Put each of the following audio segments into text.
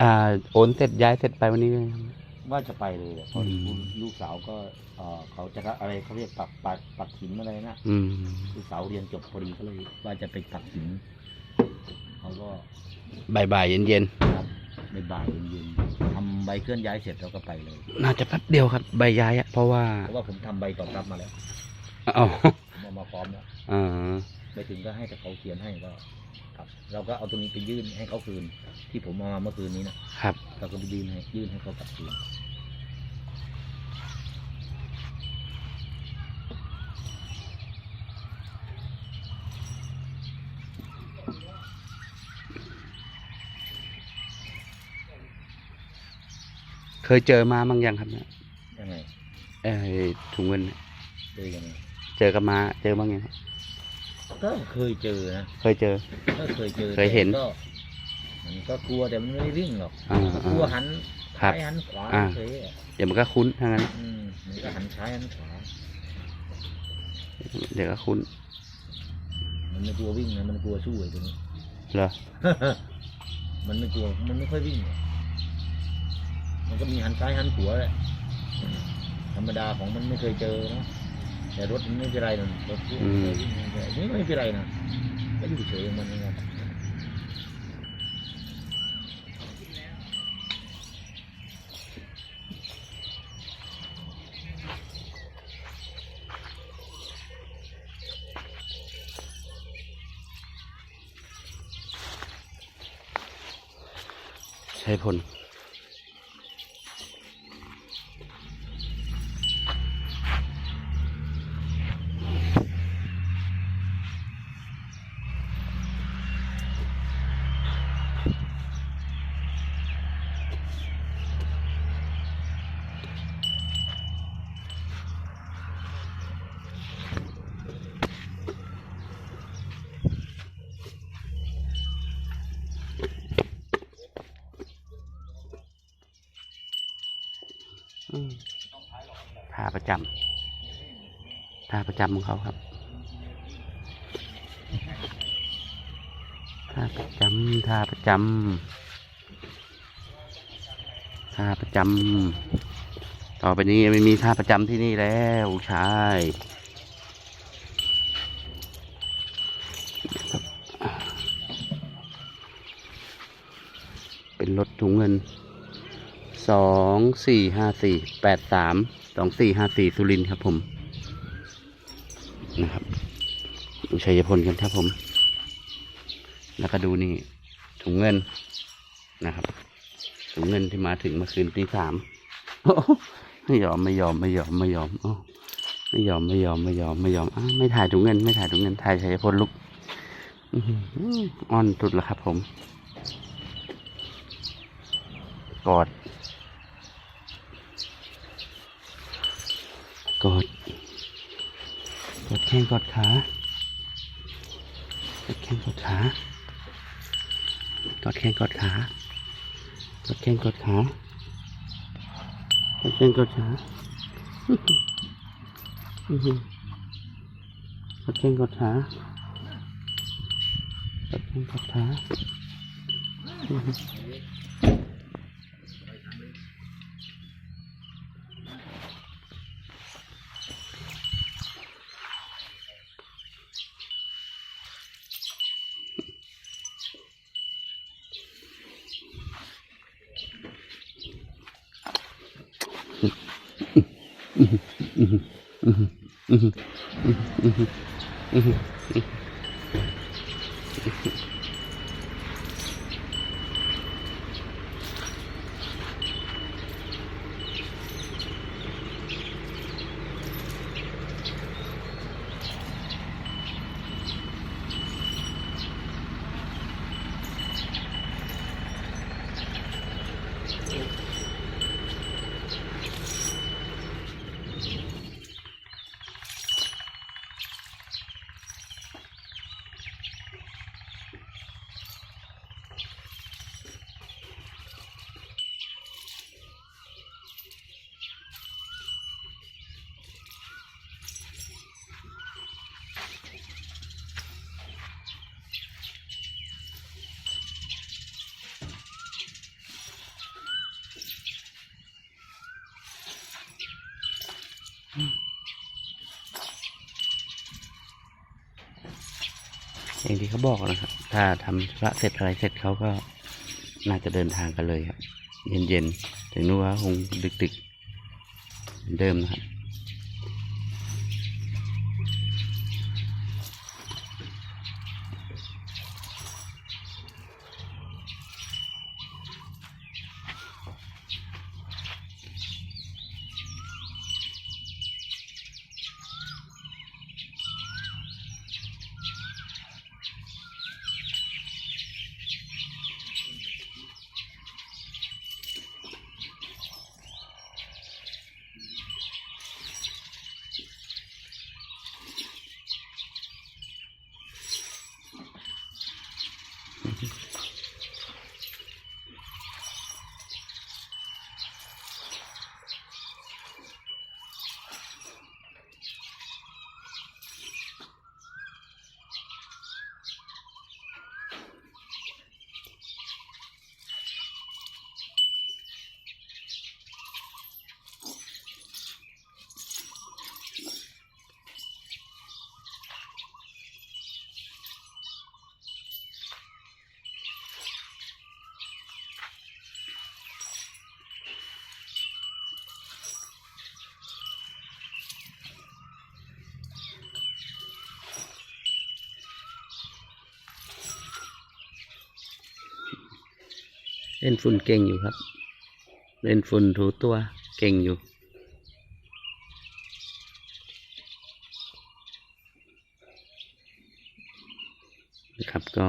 อ่าโอนเสร็จย้ายเสร็จไปวันนี้เลยครับ ว่าจะไปเลยอะเพราะอืม ลูกสาวก็เอ่อเขาจะอะไรเขาเรียกปักปักปักหินอะไรนะอืม ลูกสาวเรียนจบพอดีก็เลย ว่าจะไปปักหินเขาก็บ่ายๆเย็นครับบ่ายๆเย็นๆทำใบเคลื่อนย้ายเสร็จเราก็ไปเลย ๆน่าจะแป๊บเดียวครับใบย้ายอะเพราะว่าเพราะว่าผมทำใบตอบรับมาแล้วอ๋อผมเอามาพร้อมแล้ว อ่า ไปถึงก็ให้แต่เขาเขียนให้ก็ ครับเราก็เอาตรงนี้ไปยื่นให้เขาคืน ที่ผมเอามาเมื่อคืนนี้นะครับ เราก็ไปยื่นให้ยื่นให้เขากลับคืนเคยเจอมาบ้างยังครับเนี่ยยังไงเอ้ยถุงเงินเนี่ยเจอยังไงเจอกับมาเจอบ้างยังครับ ก็เคยเจอนะเคยเจอ ก็เคยเจอเคยเห็น แต่ก็มันก็กลัวแต่มันไม่ได้วิ่งหรอกอ่าก็อ่ากลัวหันครับ ซ้ายหันขวาอ่า เฉยๆอะเดี๋ยวมันก็คุ้นทั้งนั้น อืมมันก็หันซ้ายหันขวา เดี๋ยวก็คุ้นมันไม่กลัววิ่งนะมันกลัวสู้ไอ้ตัวนี้ เหรอ มันไม่กลัว มันไม่ค่อยวิ่งหรอกมันก็มีหันซ้ายหันขวาแหละ ธรรมดาของมันไม่เคยเจอนะ แต่รถมันไม่เป็นไรนะรถที่มันเคยวิ่งมันไม่ไม่เป็นไรนะก็อยู่เฉยของมันนะครับใช้ผล จำท่าประจำของเขาครับท่าประจำท่าประจำท่าประจำต่อไปนี้ไม่มีท่าประจำที่นี่แล้วชายเป็นรถถุงเงิน สองสี่ห้าสี่แปดสามสองสี่ห้าสี่สุรินครับผม นะครับดูชัยพลกันครับผม แล้วก็ดูนี่ถุงเงินนะครับถุงเงินที่มาถึงเมื่อคืนตีสามไม่ยอมไม่ยอมไม่ยอมไม่ยอมอไม่ยอมไม่ยอมไม่ยอมไม่ยอมอ้าไม่ถ่ายถุงเงิน ไม่ถ่ายถุงเงินถ่ายชัยพลลุกอื้อหืออ่อนสุดแล้วครับผม กอด กดกดแข้งกดขากดแข้งกดขากดแข้งกดขากดแข้งกดขากดแข้งกดขาอื้อหือกดแข้งกดขากดแข้งกดขา อื้ อหืออื้อหืออื้อหืออื้อหืออื้อหืออื้อหืออย่างที่เขาบอกนะครับ ถ้าทำพระเสร็จอะไรเสร็จเขาก็น่าจะเดินทางกันเลยครับ เย็นๆ ถึงนู้นว่าคงดึกๆเดิมนะครับ เล่นฝุ่นเก่งอยู่ครับ เล่นฝุ่นถูตัวเก่งอยู่ นะครับก็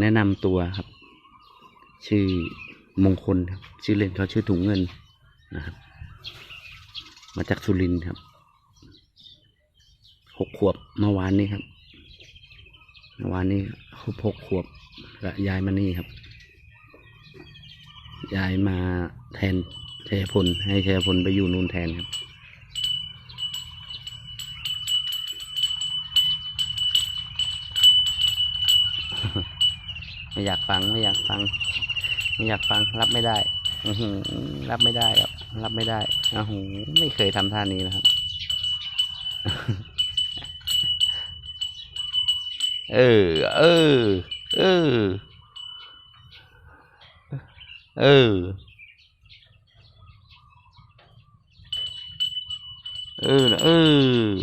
แนะนำตัวครับ ชื่อมงคลครับ ชื่อเล่นเขาชื่อถุงเงินนะครับ มาจากสุรินทร์ครับ หกขวบเมื่อวานนี้ครับเมื่อวานนี้ครบหกขวบและย้ายมานี่ครับ ย้ายมาแทนชัยพล ให้ชัยพลไปอยู่นู่นแทนครับ ไม่อยากฟังไม่อยากฟัง ไม่อยากฟังรับไม่ได้อืรับไม่ได้ครับ รับไม่ได้อ้าวไม่เคยทำท่านี้นะครับ เออ เออ เออ เออเออเออ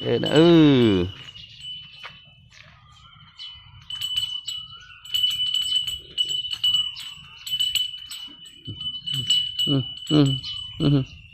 เออนะเออ อืมอืมอืม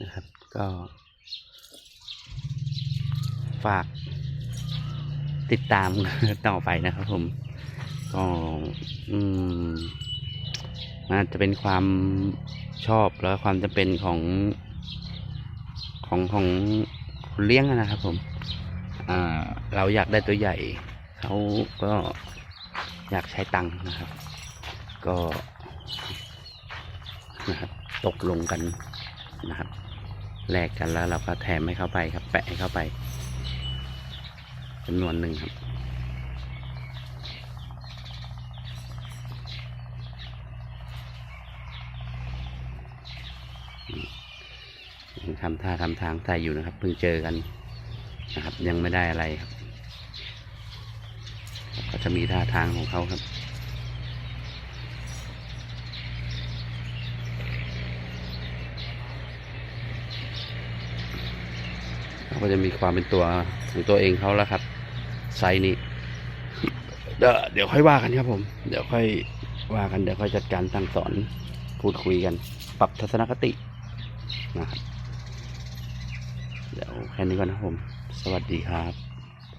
นะครับ ก็ ฝากติดตามต่อไปนะครับผม ก็อืมมันอาจจะเป็นความชอบแล้วความจำเป็นของของของคนเลี้ยงนะครับผม อ่า เราอยากได้ตัวใหญ่ เขาก็อยากใช้ตังค์นะครับ ก็นะครับ ตกลงกันนะครับ แลกกันแล้วเราก็แถมให้เข้าไปครับ แปะให้เข้าไปจำนวนหนึ่งครับ ทำท่าทำทางใส่อยู่นะครับเพิ่งเจอกันนะครับ ยังไม่ได้อะไรครับ ก็จะมีท่าทางของเขาครับ เขา ก็จะมีความเป็นตัวของตัวเองเขาแล้วครับ ไซส์นี้เดี๋ยวเดี๋ยวค่อยว่ากันครับผม เดี๋ยวค่อยว่ากัน เดี๋ยวค่อยจัดการสั่งสอนพูดคุยกัน ปรับทัศนคตินะครับ เดี๋ยวแค่นี้ก่อนนะครับผม สวัสดีครับ